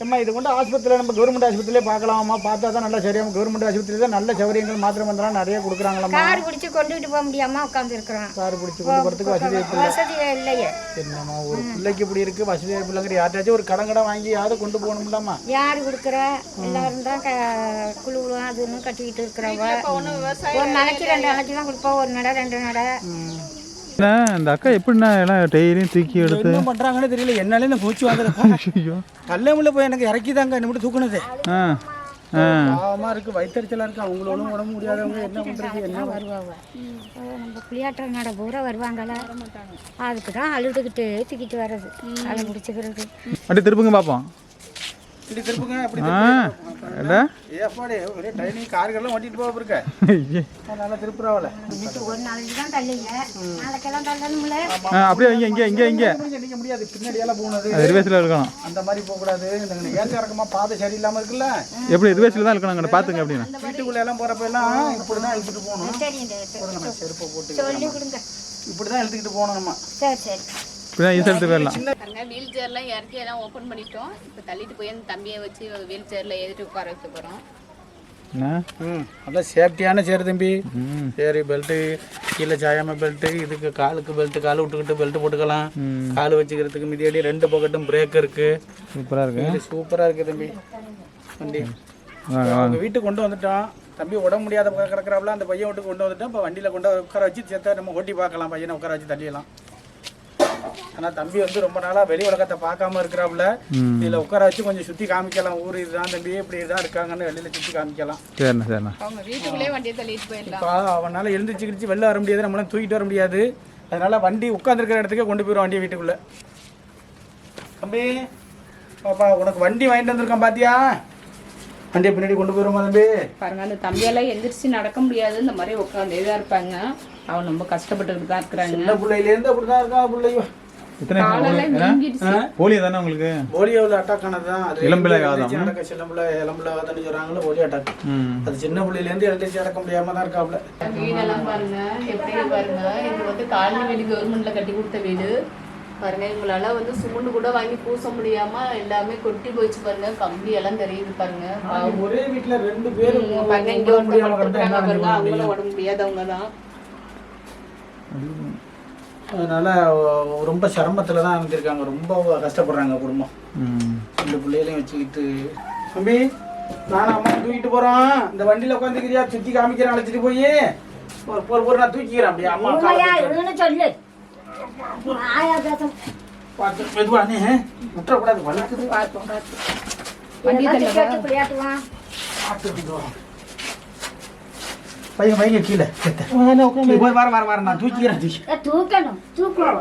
ஏம்மா இது கொண்டு ஆஸ்பத்திரியில் நம்ம கவர்மெண்ட் ஆஸ்பத்திரியிலே பார்க்கலாமா பார்த்தா தான் நல்லா சரியாகும் கவர்மெண்ட் ஆஸ்பத்திரியில் தான் நல்ல சௌகரியங்கள் மாத்திரை மந்திரம் நிறைய கொடுக்குறாங்களாம்மா? கார் பிடிச்சி கொண்டுகிட்டு போக முடியாம உட்காந்து இருக்கிறோம் கார் பிடிச்சி கொண்டு போகிறதுக்கு வசதி இருக்கு வசதி இல்லையே. என்னம்மா ஒரு பிள்ளைக்கு இப்படி இருக்கு வசதி பிள்ளைங்கிற யார்ட்டாச்சும் ஒரு கடன் கடன் வாங்கி யாவது கொண்டு போகணும்லாமா யார் கொடுக்குறா? எல்லாரும் தான் க குழு அதுன்னு கட்டிக்கிட்டு இருக்கிறவங்க ஒரு நாளைக்கு ரெண்டு நாளைக்கு தான் கொடுப்போம். ஒரு நடை ரெண்டு நடை என்ன? இந்த அக்கா எப்படிண்ணா எல்லாம் டெய்லியும் தூக்கி எடுத்து? என்ன பண்ணுறாங்கன்னு தெரியல. என்னாலே நான் மூச்சு வாங்குறேன் ஐயோ. கல்லேமுள்ள போய் எனக்கு இறக்கி தாங்க என்ன தூக்குனது. ஆ பாவமாக இருக்குது வயிற்றுச்சலாக இருக்கு. அவங்களோட உடம்பு முடியாதவங்க என்ன பண்ணுறது என்ன வருவாங்க? நம்ம புளியாட்டுற நட பூரா வருவாங்கல்ல. அதுக்கு தான் அழுதுகிட்டு தூக்கிட்டு வர்றது. அதை முடிச்சுக்கிறது. அப்படியே திருப்புங்க பார்ப்போம் இப்படி திருப்புங்க அப்படி என்ன ஏப்பாடி ஒரே டைனிங் கார்கள்லாம் ஓட்டிட்டு போக இருக்க. நல்லா திருப்புறாவல. ஒரு நாளைக்கு தான் தள்ளிங்க. நாளைக்கெல்லாம் தள்ளணும்ல. அப்படியே இங்கே இங்கே இங்கே இங்கே. நிற்க முடியாது. பின்னாடி எல்லாம் அது ரிவேஸில் இருக்கணும். அந்த மாதிரி போகக்கூடாது இந்த ஏற்ற இறக்கமா பாதை சரியில்லாம இருக்குல்ல? எப்படி ரிவேஸில் தான் இருக்கணும் அங்கே பார்த்துங்க அப்படின்னு. வீட்டுக்குள்ள எல்லாம் போறப்ப எல்லாம் இப்படி தான் இழுத்துட்டு போகணும். சரி செருப்பை போட்டு சொல்லி கொடுங்க. இப்படி தான் இழுத்துக்கிட்டு போகணும் நம்ம. சரி சரி. இப்படி தான் ஈஸியாக எடுத்து போயிடலாம். வீல் சேர்லாம் இறக்கி எல்லாம் ஓப்பன் பண்ணிட்டோம். இப்போ தள்ளிட்டு போய் அந்த தம்பியை வச்சு வீல் சேர்ல ஏறிட்டு உட்கார வைக்க என்ன? ம் அதான் சேஃப்டியான சேரு தம்பி. ம். சரி பெல்ட்டு கீழே சாயாம பெல்ட்டு இதுக்கு காலுக்கு பெல்ட்டு கால் விட்டுக்கிட்டு பெல்ட் போட்டுக்கலாம். கால் வச்சுக்கிறதுக்கு மிதியடி ரெண்டு பக்கெட்டும் பிரேக் இருக்கு. சூப்பராக இருக்கு. இது சூப்பரா இருக்கு தம்பி. வண்டி. வாங்க அவங்க வீட்டுக்கு கொண்டு வந்துட்டோம் தம்பி உடம்பு முடியாத பக்கம் கிடக்குறாப்புல அந்த பையன் வீட்டுக்கு கொண்டு வந்துட்டோம் இப்போ வண்டியில் கொண்டு உட்கார வச்சு சேர்த்தா நம்ம ஓட்டி பார்க்கலாம் பையனை உட்கார வச்சு தள்ளிடலாம். ஆனால் தம்பி வந்து ரொம்ப நாளாக வெளி உலகத்தை பார்க்காம இருக்கிறாப்புல. இதில் உட்கார வச்சு கொஞ்சம் சுற்றி காமிக்கலாம். ஊர் இதுதான் தம்பி இப்படி தான் இருக்காங்கன்னு வெளியில் சுற்றி காமிக்கலாம். சரிண்ணா சரிண்ணா. அவங்க வீட்டுக்குள்ளே வண்டியை தள்ளிட்டு போயிடலாம். அவனால் எழுந்திரிச்சு கிழிச்சு வெளில வர முடியாது நம்மளால தூக்கிட்டு வர முடியாது. அதனால வண்டி உட்காந்துருக்கிற இடத்துக்கே கொண்டு போயிடும் வண்டியை வீட்டுக்குள்ளே. தம்பி பாப்பா உனக்கு வண்டி வாங்கிட்டு வந்திருக்கான் பாத்தியா? வண்டியை பின்னாடி கொண்டு போயிருமா தம்பி? பாருங்க அந்த தம்பியெல்லாம் எந்திரிச்சு நடக்க முடியாது. இந்த மாதிரி உட்காந்தே தான் இருப்பாங்க. அவன் ரொம்ப கஷ்டப்பட்டுட்டு தான் இருக்கிறாங்க. சின்ன பிள்ளையிலேருந்து அப்படி தான் இருக்கா வீங்கிடுச்சு போலியோ தானே உங்களுக்கு? போலியோவில் அட்டாக் ஆனது தான் அது இளம்பிள்ளை வாதம். நடக்க சின்ன பிள்ளை இளம்பிள்ளை வாதம்னு சொல்கிறாங்களோ போலியோ அட்டாக் அது சின்ன பிள்ளையிலேருந்து எழுந்திரிச்சு நடக்க முடியாம தான் இருக்காப்புல வீடெல்லாம் பாருங்க. எப்படி பாருங்க. இது வந்து காலனி வீடு கவர்மெண்ட்ல கட்டி கொடுத்த வீடு. பாருங்க இவங்களால வந்து சுமண்டு கூட வாங்கி பூச முடியாம எல்லாமே கொட்டி போயிடுச்சு பாருங்க. கம்பி எல்லாம் தெரியுது பாருங்க. ஒரே வீட்டுல ரெண்டு பேரும் பாருங்க இங்க ஒருத்தர் பாருங்க? அவங்களும் உடம்பு முடியாதவங்க தான் அதனால ரொம்ப சிரமத்துல தான் இருந்திருக்காங்க ரொம்ப கஷ்டப்படுறாங்க குடும்பம். ம். ரெண்டு பிள்ளைகளையும் வச்சுக்கிட்டு. தம்பி நானும் அம்மா தூக்கிட்டு போறோம். இந்த வண்டியில உட்காந்துக்கிறியா சுத்தி காமிக்கிறேன் அழைச்சிட்டு போய். ஒரு பொறு பொறு நான் தூக்கிக்கிறேன். அப்படியே அம்மா சொல்லு. ஆயா பேசும் பார்த்து மெதுவானே விட்டுறக்கூடாது வளர்க்குது. வண்டி கேட்டு விளையாட்டுவான் பார்த்துட்டு வா. பையன் பையன் கீழே போய் வர வர வர நான் தூக்கிக்கிறேன் தூக்கி. ஏ, தூக்கணும் தூக்குவோம்.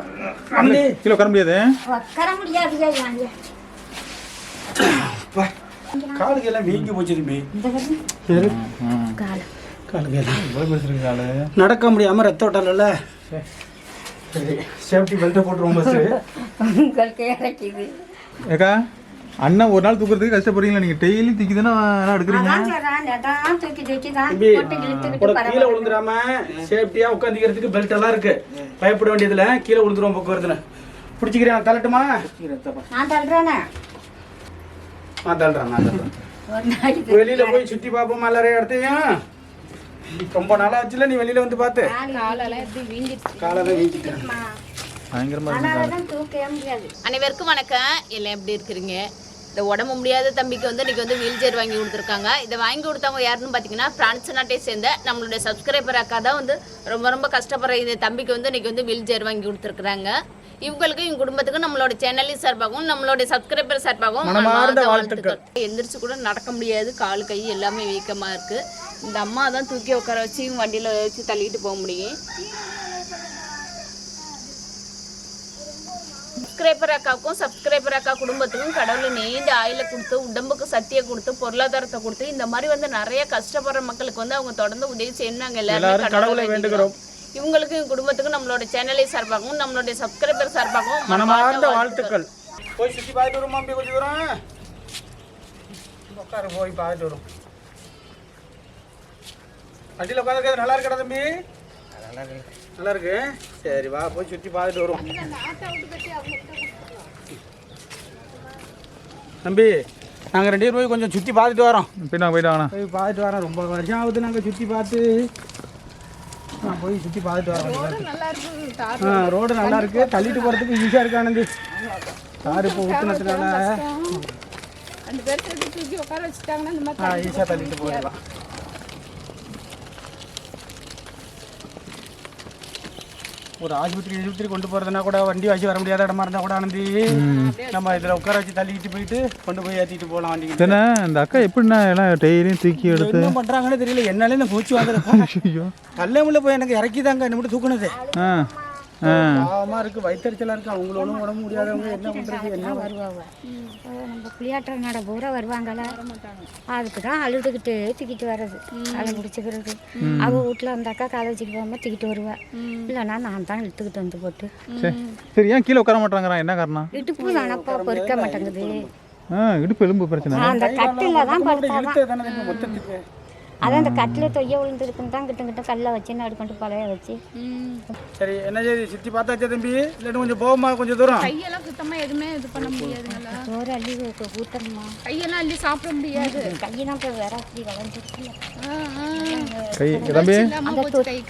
வந்து கீழே உட்கார முடியாது? உட்கார முடியாது. காலுக்கு எல்லாம் வீங்கி போச்சு தம்பி. இந்த கருத்து சரி. ம் காலம் காலுக்கு எல்லாம் நடக்க முடியாம ரத்த ஓட்டல சரி. சேஃப்டி பெல்ட்டை போட்டுருவோம் ஃபஸ்ட்டு உங்களுக்கு இறக்கிது ஏக்கா? அண்ணன் ஒரு நாள் தூக்குறதுக்கு கஷ்டப்படுறீங்களா? நீங்கள் டெய்லி தூக்கி தானே எல்லாம் எடுக்கிறீங்க கீழே விழுந்துடாம சேஃப்டியா உட்காந்துக்கிறதுக்கு பெல்ட் எல்லாம் இருக்கு. பயப்பட வேண்டியதுல கீழே விழுந்துருவோம் போக்குவரத்துல. பிடிச்சிக்கிறேன் தள்ளட்டுமா? நான் தள்ளுறேனே. நான் தள்ளுறேன் நான் தள்ளுறேன். ஒரு நாளைக்கு வெளியில போய் சுத்தி பார்ப்போமா எல்லாரையும் இடத்தையும் ரொம்ப நாளா ஆச்சுல நீ வெளியில வந்து பார்த்து. காலெல்லாம் வீங்கிடுச்சு. காலையில அனைவருக்கும் வணக்கம். எல்லாம் எப்படி இருக்கிறீங்க? இந்த உடம்பு முடியாத தம்பிக்கு வந்து இன்னைக்கு வந்து வீல் சேர் வாங்கி கொடுத்துருக்காங்க. இதை வாங்கி கொடுத்தவங்க யாருன்னு பார்த்தீங்கன்னா பிரான்ஸ் நாட்டை சேர்ந்த நம்மளுடைய சப்ஸ்கிரைபர் அக்கா தான் வந்து ரொம்ப ரொம்ப கஷ்டப்படுற இந்த தம்பிக்கு வந்து இன்னைக்கு வந்து வீல் சேர் வாங்கி கொடுத்துருக்குறாங்க. இவங்களுக்கு இவங்க குடும்பத்துக்கு நம்மளோட சேனலின் சார்பாகவும் நம்மளுடைய சப்ஸ்கிரைபர் சார்பாகவும் மனமார்ந்த மனமார்ந்த வாழ்த்துக்கள். எந்திரிச்சு கூட நடக்க முடியாது. கால் கை எல்லாமே வீக்கமாக இருக்குது இந்த அம்மா தான் தூக்கி உட்கார வச்சு வண்டியில் வச்சு தள்ளிட்டு போக முடியும். சப்ஸ்கிரைபர் அக்காவுக்கும் சப்ஸ்கிரைபர் அக்கா குடும்பத்துக்கும் கடவுள் நீண்ட ஆயில கொடுத்து உடம்புக்கு சக்தியை கொடுத்து பொருளாதாரத்தை கொடுத்து இந்த மாதிரி வந்து நிறைய கஷ்டப்படுற மக்களுக்கு வந்து அவங்க தொடர்ந்து உதவி செய்யணும் நாங்கள் எல்லாருமே கடவுளை வேண்டுகிறோம். இவங்களுக்கு இவங்க குடும்பத்துக்கும் நம்மளோட சேனலை சார்பாகவும் நம்மளுடைய சப்ஸ்கிரைபர் சார்பாகவும் மனமார்ந்த வாழ்த்துக்கள். போய் சுத்தி பார்த்துட்டு வருமா அப்படி கொஞ்சம் தூரம். உட்காரு போய் பார்த்துட்டு வரும். வண்டியில் உட்காந்துருக்கிறது நல்லா இருக்கடா தம்பி? நல்லா இருக்கு சரி வா போய் சுற்றி பார்த்துட்டு வருவோம். தம்பி நாங்கள் ரெண்டு பேரும் போய் கொஞ்சம் சுற்றி பார்த்துட்டு வரோம். நாங்கள் போயிட்டு வாங்கண்ணா போய் பார்த்துட்டு வரோம். ரொம்ப வருஷம் ஆகுது நாங்கள் சுற்றி பார்த்து. நான் போய் சுற்றி பார்த்துட்டு வரோம். நல்லா இருக்கு. ஆ ரோடு நல்லா இருக்கு. தள்ளிட்டு போகிறதுக்கு ஈஸியாக இருக்கு ஆனந்தி. தார் இப்போ ஊற்றுனதுனால ஈஸியாக தள்ளிட்டு போயிடலாம். ஒரு ஆஸ்பத்திரி ஆஸ்பத்திரி கொண்டு போகிறதுனா கூட வண்டி வச்சு வர முடியாத இடமா இருந்தால் கூட ஆனந்தி நம்ம இதில் உட்கார வச்சு தள்ளிட்டு போயிட்டு கொண்டு போய் ஏற்றிட்டு போகலாம் வண்டிக்கு. தானே இந்த அக்கா எப்படிண்ணா எல்லாம் டெய்லியும் தூக்கி எடுத்து? என்ன பண்ணுறாங்கன்னு தெரியல. என்னாலே நான் மூச்சு வாங்குறேன் ஐயோ. கல்லே முள்ள போய் எனக்கு இறக்கிதாங்க என்ன மட்டும் தூக்குனது. பாவமாக இருக்குது வயிற்றுச்சலாக இருக்கு. அவங்களோட உடம்பு முடியாதவங்க என்ன பண்ணுறது என்ன வருவாங்க. நம்ம புளியாட்டுற நட பூரா வருவாங்கல்ல. அதுக்கு தான் அழுதுகிட்டு தூக்கிட்டு வர்றது. அதை முடிச்சுக்கிறது அவ வீட்டில் வந்தாக்கா காலை வச்சுட்டு போகாமல் தூக்கிட்டு வருவா. இல்லைன்னா நான் தான் இழுத்துக்கிட்டு வந்து போட்டு. சரி ஏன் கீழே உட்கார மாட்டாங்கிறான்? என்ன காரணம்? இடுப்பு தானப்பா பொறுக்க மாட்டேங்குது ஆ இடுப்பு எலும்பு பிரச்சனை. அந்த கட்டில தான் படுத்தாதான் அதான் அந்த கட்டில் தொய்ய விழுந்துருக்குன்னு தான் கிட்ட கிட்ட கல்லை வச்சு நடுக்கொண்டு பழைய வச்சு. சரி என்ன செய்தி? சுற்றி பார்த்தாச்சா தம்பி? இல்லாட்டி கொஞ்சம் போகுமா கொஞ்சம் தூரம்? கையெல்லாம் சுத்தமா எதுவுமே இது பண்ண முடியாதுங்களா? சோறு அள்ளி ஊற்றணுமா கையெல்லாம் அள்ளி சாப்பிட முடியாது. கையெல்லாம் இப்போ வேற அப்படி வளைஞ்சிருக்கு. கை தம்பி?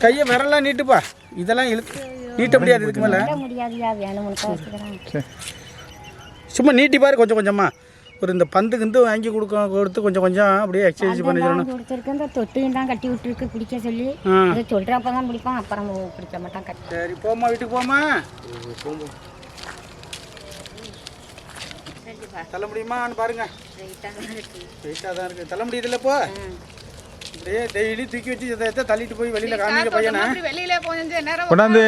கையை விரலாம் நீட்டுப்பா. இதெல்லாம் இழுத்து நீட்ட முடியாது இதுக்கு மேலே. வச்சுக்கிறேன் சரி. சும்மா நீட்டி பாரு கொஞ்சம் கொஞ்சமா. ஒரு இந்த பந்து கிந்து வாங்கி கொடுக்க கொடுத்து கொஞ்சம் கொஞ்சம் அப்படியே எக்ஸசைஸ் பண்ணி சொல்லணும். கொடுத்துருக்கு இந்த தொட்டியும் தான் கட்டி விட்டுருக்கு பிடிக்க சொல்லி. அதை சொல்கிறப்ப தான் பிடிப்பான் அப்புறம் பிடிக்க மாட்டான் கட்டி. சரி போம்மா வீட்டுக்கு போமா தள்ள முடியுமான்னு பாருங்க. வெயிட்டாக தான் இருக்குது தள்ள முடியுதுல்ல இப்போ? அப்படியே டெய்லி தூக்கி வச்சு இதை எடுத்து தள்ளிட்டு போய் வெளியில் காமிக்க பையனை. வெளியில கொஞ்சம் நேரம் கொண்டாந்து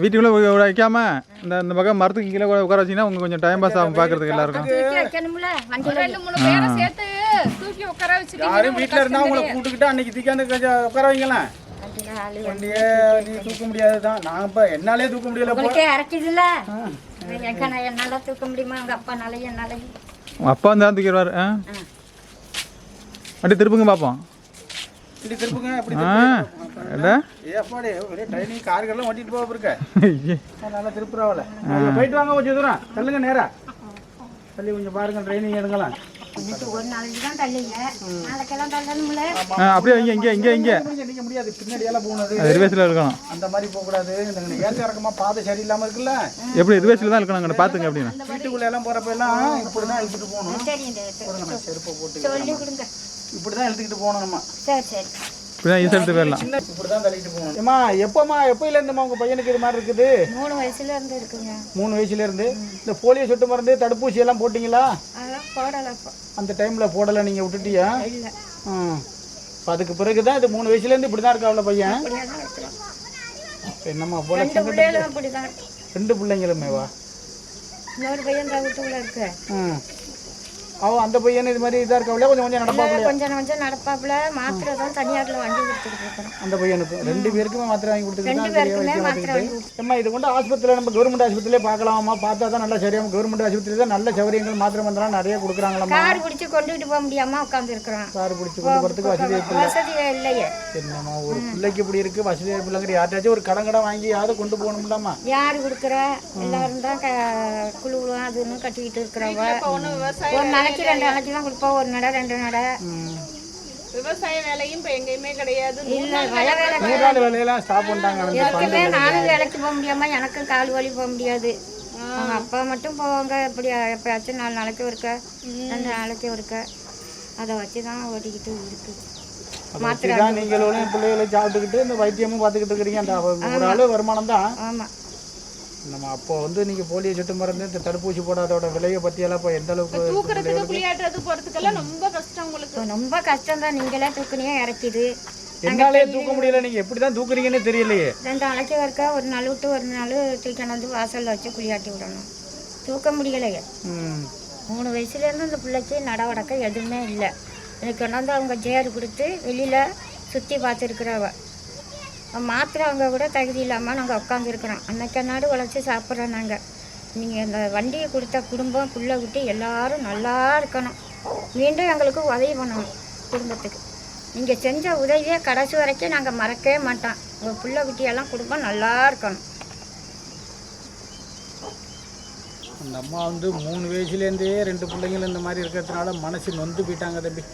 வீட்டுக்குள்ளே போய் வைக்காம இந்த இந்த பக்கம் மரத்துக்கு கீழே கூட உட்கார வச்சிங்கன்னா உங்களுக்கு கொஞ்சம் டைம் பாஸ் ஆகும் பார்க்கறதுக்கு எல்லாருக்கும். தூக்கி வைக்கணும்ல? வண்டியில் ரெண்டு மூணு பேரை சேர்த்து தூக்கி உட்கார வச்சுட்டு யாரும் வீட்டில் இருந்தால் உங்களை கூப்பிட்டுக்கிட்டு அன்னைக்கு தூக்கியாந்து கொஞ்சம் உட்கார வைங்களேன். வண்டியே நீ தூக்க முடியாது தான் நான் இப்போ என்னாலே தூக்க முடியல நான் என்னால் தூக்க முடியுமா? அப்பா என்னால்? உங்க அப்பா வந்து தான் தூக்கிடுவார் அப்படியே திருப்புங்க பார்ப்போம் போயிட்டு வாங்க கொஞ்சம் தூரம். தள்ளுங்க நேரா. தள்ளி கொஞ்சம் பாருங்க ட்ரைனிங் எடுங்கலாம் இன்னைக்கு ஒரு நாளைக்கு தான் தள்ளிங்க. நாளைக்கெல்லாம் தள்ளணும்ல? ஆ அப்படியே இங்கே இங்கே இங்கே இங்கே. நீங்க முடியாது. பின்னாடி எல்லாம் போனது அது ரிவேஸில் இருக்கணும். அந்த மாதிரி போகக்கூடாது. இந்த ஏற்ற இறக்கமா பாதை சரியில்லாம இருக்குல்ல? எப்படி ரிவேஸில் தான் இருக்கணும் அங்கே பார்த்துங்க அப்படின்னு. வீட்டுக்குள்ள எல்லாம் போறப்ப எல்லாம் இப்படிதான் இழுத்துட்டு போகணும். சரி செருப்பை போட்டு சொல்லி கொடுங்க. இப்படிதான் இழுத்துக்கிட்டு போகணும் நம்ம. சரி சரி. இப்படி தான் ஈஸியாக எடுத்து போயிடலாம் இப்படிதான் ஏமா எப்பமா எப்பயில இருந்துமா உங்க பையனுக்கு இது மாதிரி இருக்குது? மூணு வயசுல இருந்து இருக்குங்க. மூணு வயசுல இருந்து? இந்த போலியோ சொட்டு மருந்து தடுப்பூசி எல்லாம் போட்டீங்களா? போடலை அந்த டைம்ல போடலை நீங்க விட்டுட்டியா? இல்லை. ம் இப்ப அதுக்கு பிறகு தான் இது மூணு வயசுல இருந்து இப்படி தான் இருக்காப்ல பையன்? என்னம்மா போல ரெண்டு பிள்ளைங்களுமேவா? இன்னொரு பையன் தான் வீட்டுக்குள்ள இருக்கு. ம் அவன் அந்த பையன் இது மாதிரி இதாக இருக்காப்ல கொஞ்சம் கொஞ்சம் நடப்பாப்ல கொஞ்சம் கொஞ்சம் நடப்பாப்புல. மாத்திரை தான் தனியாரில் வாங்கி கொடுத்துட்டு இருக்கிறோம் அந்த பையனுக்கு ரெண்டு பேருக்குமே மாத்திரை வாங்கி ரெண்டு கொடுத்துருக்காங்க பேருக்குமே மாத்திரை வாங்கி அம்மா இது கொண்டு ஆஸ்பத்திரியில் நம்ம கவர்மெண்ட் ஆஸ்பத்திரியிலே பார்க்கலாமா பார்த்தா தான் நல்லா சரியாகும். கவர்மெண்ட் ஆஸ்பத்திரி தான் நல்ல சௌகரியங்கள் மாத்திரை மந்திரம் நிறைய கொடுக்குறாங்களாம்மா? கார் பிடிச்சி கொண்டுகிட்டு போக முடியாம உட்காந்து இருக்கிறோம் கார் பிடிச்சி கொண்டு போகிறதுக்கு வசதி வசதி இல்லையே. என்னம்மா ஒரு பிள்ளைக்கு இப்படி இருக்கு வசதி பிள்ளைங்கிற யார்ட்டாச்சும் ஒரு கடன் கடன் வாங்கி யாரும் கொண்டு போகணும்லாமா யார் கொடுக்குற? எல்லாரும் தான் க குழுவும் அதுன்னு கட்டிக்கிட்டு இருக்கிறவங்க ஒரு நாளைக்கு ரெண்டு நாளைக்கு தான் கொடுப்போம். ஒரு நடை ரெண்டு நடை. விவசாய வேலையும் இப்ப எங்கேயுமே கிடையாது. இல்லை வய வேலை நூறு நாள் வேலையெல்லாம் ஸ்டாப் பண்ணிட்டாங்க. அந்த ஏற்கனவே நானும் வேலைக்கு போக முடியாம எனக்கும் கால் வலி போக முடியாது. அவங்க அப்பா மட்டும் போவாங்க. எப்படி எப்பயாச்சும் நாலு நாளைக்கு ஒருக்க ரெண்டு நாளைக்கு ஒருக்க. அதை வச்சு தான் ஓட்டிக்கிட்டு இருக்குது மாத்திரை நீங்களும் பிள்ளைகளை சாப்பிட்டுக்கிட்டு இந்த வைத்தியமும் பார்த்துக்கிட்டு இருக்கிறீங்க அந்த ஒரு ஆள் வருமானம் தான் ஆமாம் நம்ம அப்போ வந்து நீங்க போலியோ சொட்டு மருந்து இந்த தடுப்பூசி போடாதோட விலையை பத்தி எல்லாம் இப்போ எந்த அளவுக்கு தூக்குறதுக்கு குளியாட்டுறது போறதுக்கெல்லாம் ரொம்ப கஷ்டம் உங்களுக்கு. ரொம்ப கஷ்டம் தான் நீங்களே தூக்குனியே இறக்கிது. என்னாலே தூக்க முடியல. நீங்க எப்படி தான் தூக்குறீங்கன்னு தெரியலையே. ரெண்டு நாளைக்கு ஒருக்க ஒரு நாள் விட்டு ஒரு நாள் தூக்கிட்டு வந்து வாசலில் வச்சு குளியாட்டி விடணும். தூக்க முடியலையே. ம். மூணு வயசுலேருந்து இந்த பிள்ளைக்கு நடவடக்க எதுவுமே இல்லை. எனக்கு கொண்டாந்து அவங்க ஜேர் கொடுத்து வெளியில் சுற்றி பார்த்துருக்குறவ. மாத்திரை கூட தகுதி இல்லாமல் நாங்கள் உட்காந்துருக்குறோம் அன்னைக்கு நாடு உழைச்சி சாப்பிட்றோம் நாங்கள் நீங்கள் இந்த வண்டியை கொடுத்த குடும்பம் புள்ள குட்டி எல்லாரும் நல்லா இருக்கணும். மீண்டும் எங்களுக்கு உதவி பண்ணணும் குடும்பத்துக்கு. நீங்கள் செஞ்ச உதவியை கடைசி வரைக்கும் நாங்கள் மறக்கவே மாட்டோம். உங்கள் புள்ள குட்டியெல்லாம் குடும்பம் நல்லா இருக்கணும். அந்த அம்மா வந்து மூணு வயசுலேருந்தே ரெண்டு பிள்ளைங்களும் இந்த மாதிரி இருக்கிறதுனால மனசு நொந்து போயிட்டாங்க தம்பி.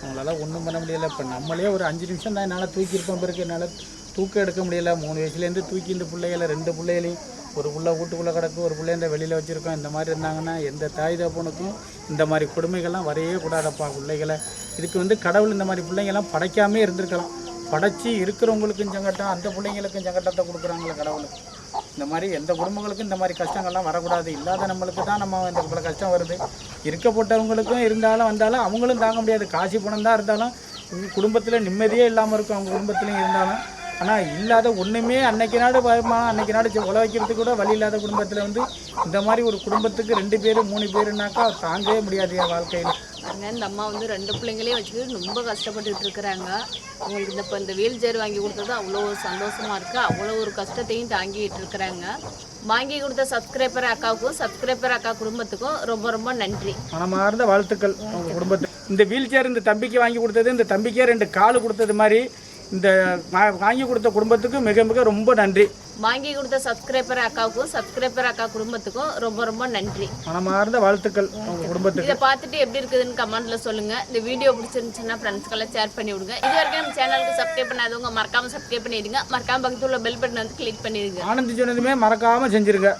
அவங்களால ஒன்றும் பண்ண முடியல. இப்போ நம்மளே ஒரு அஞ்சு நிமிஷம் தான் என்னால் தூக்கியிருப்பேன் பிறகு என்னால். தூக்கம் எடுக்க முடியல. மூணு வயசுலேருந்து தூக்கி இந்த பிள்ளைகளை ரெண்டு பிள்ளைகளையும் ஒரு பிள்ளை வீட்டுக்குள்ளே கிடக்கு ஒரு பிள்ளை இந்த வெளியில் வச்சுருக்கோம். இந்த மாதிரி இருந்தாங்கன்னா எந்த தாய் தகப்பனுக்கும் இந்த மாதிரி கொடுமைகள்லாம் வரையே கூடாதப்பா பிள்ளைகளை. இதுக்கு வந்து கடவுள் இந்த மாதிரி பிள்ளைங்கெல்லாம் படைக்காமே இருந்திருக்கலாம். படைச்சி இருக்கிறவங்களுக்கும் சங்கட்டம் அந்த பிள்ளைங்களுக்கும் சங்கட்டத்தை கொடுக்குறாங்களே கடவுள். இந்த மாதிரி எந்த குடும்பங்களுக்கும் இந்த மாதிரி கஷ்டங்கள்லாம் வரக்கூடாது. இல்லாத நம்மளுக்கு தான் நம்ம இந்த இவ்வளோ கஷ்டம் வருது. இருக்கப்பட்டவங்களுக்கும் இருந்தாலும் வந்தாலும் அவங்களும் தாங்க முடியாது. காசு பணம் தான் இருந்தாலும் குடும்பத்தில் நிம்மதியே இல்லாமல் இருக்கும். அவங்க குடும்பத்துலையும் இருந்தாலும் ஆனால் இல்லாத ஒன்றுமே அன்னைக்கு நாடு வருமானம் அன்னைக்கு நாடு உழவைக்கிறதுக்கு கூட வழி இல்லாத குடும்பத்தில் வந்து இந்த மாதிரி ஒரு குடும்பத்துக்கு ரெண்டு பேர் மூணு பேருனாக்கா தாங்கவே முடியாது என் வாழ்க்கையில். பாருங்க இந்த அம்மா வந்து ரெண்டு பிள்ளைங்களையும் வச்சுக்கிட்டு ரொம்ப கஷ்டப்பட்டுட்டு இருக்கிறாங்க. உங்களுக்கு இந்த இப்போ இந்த வீல் சேர் வாங்கி கொடுத்தது அவ்வளோ ஒரு சந்தோஷமா இருக்கு. அவ்வளோ ஒரு கஷ்டத்தையும் தாங்கிட்டு இருக்கிறாங்க. வாங்கி கொடுத்த சப்ஸ்கிரைபர் அக்காவுக்கும் சப்ஸ்கிரைபர் அக்கா குடும்பத்துக்கும் ரொம்ப ரொம்ப நன்றி. மனமார்ந்த வாழ்த்துக்கள் அவங்க குடும்பத்துக்கு இந்த வீல் சேர் இந்த தம்பிக்கு வாங்கி கொடுத்தது இந்த தம்பிக்கே ரெண்டு கால் கொடுத்தது மாதிரி இந்த வாங்கி கொடுத்த குடும்பத்துக்கு மிக மிக ரொம்ப நன்றி. வாங்கி கொடுத்த சப்ஸ்கிரைபர் அக்காவுக்கும் சப்ஸ்கிரைபர் அக்கா குடும்பத்துக்கும் ரொம்ப ரொம்ப நன்றி. மனமார்ந்த வாழ்த்துக்கள் அவங்க குடும்பத்துக்கு. இதை பார்த்துட்டு எப்படி இருக்குதுன்னு கமெண்ட்ல சொல்லுங்க. இந்த வீடியோ பிடிச்சிருந்துச்சுன்னா ஃப்ரெண்ட்ஸ்க்கெல்லாம் ஷேர் பண்ணி விடுங்க. இது வரைக்கும் நம்ம சேனலுக்கு சப்ஸ்கிரைப் பண்ணாதவங்க மறக்காம சப்ஸ்கிரைப் பண்ணிடுங்க. மறக்காம பக்கத்துல பெல் பட்டன் வந்து கிளிக் பண்ணிடுங்க. ஆனந்தி சொன்னதுமே மறக்காமல் செஞ்சிருங்க.